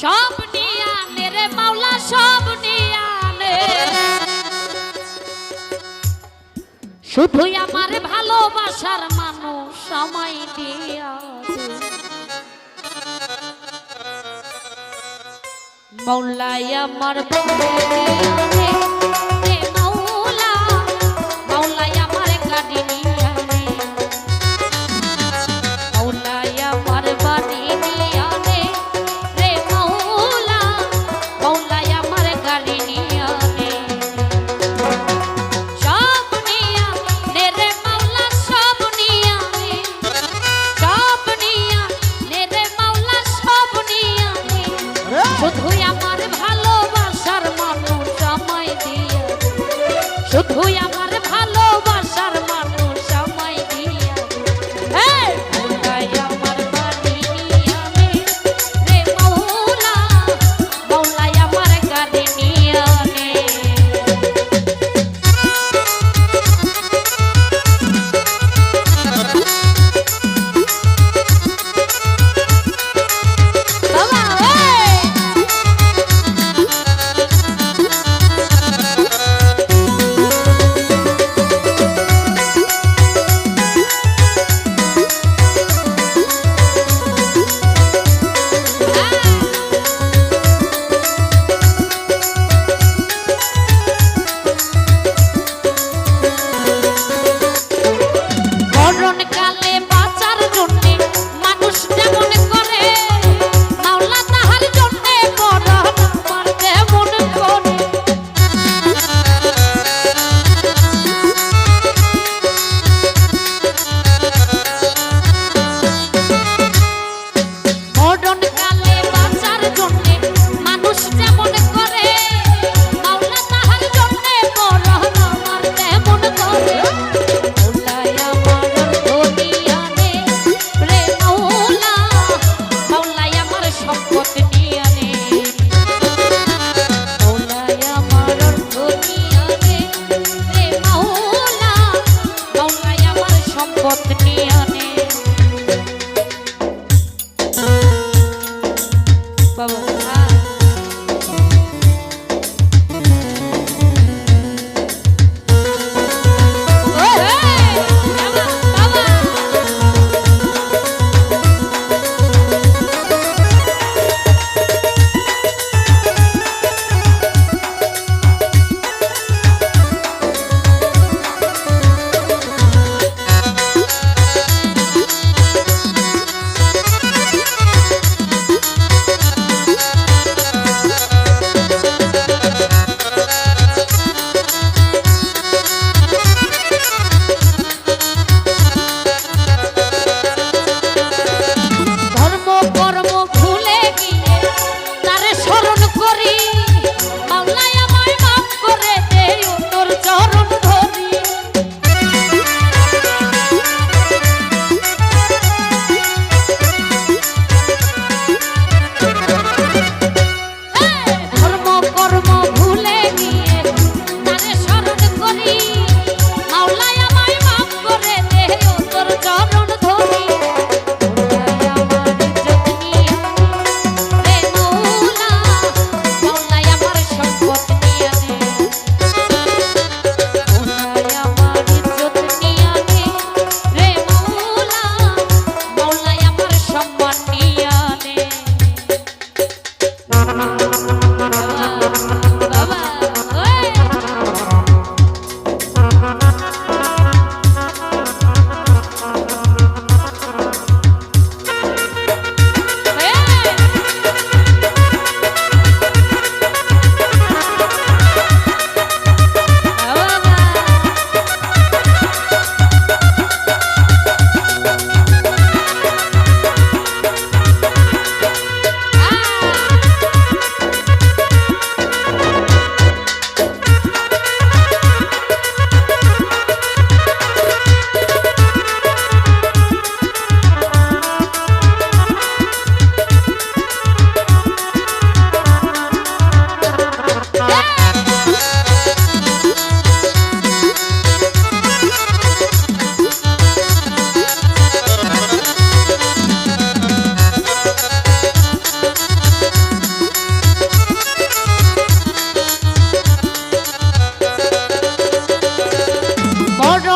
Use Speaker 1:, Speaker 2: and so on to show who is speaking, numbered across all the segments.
Speaker 1: সব নিয়া রে মাওলা, সব নিয়া নে শুধু আমার ভালোবাসার মানুষ সময় দিয়া মৌলাই আমার বন্ধু শুধু আমার ভালো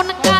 Speaker 1: Monica.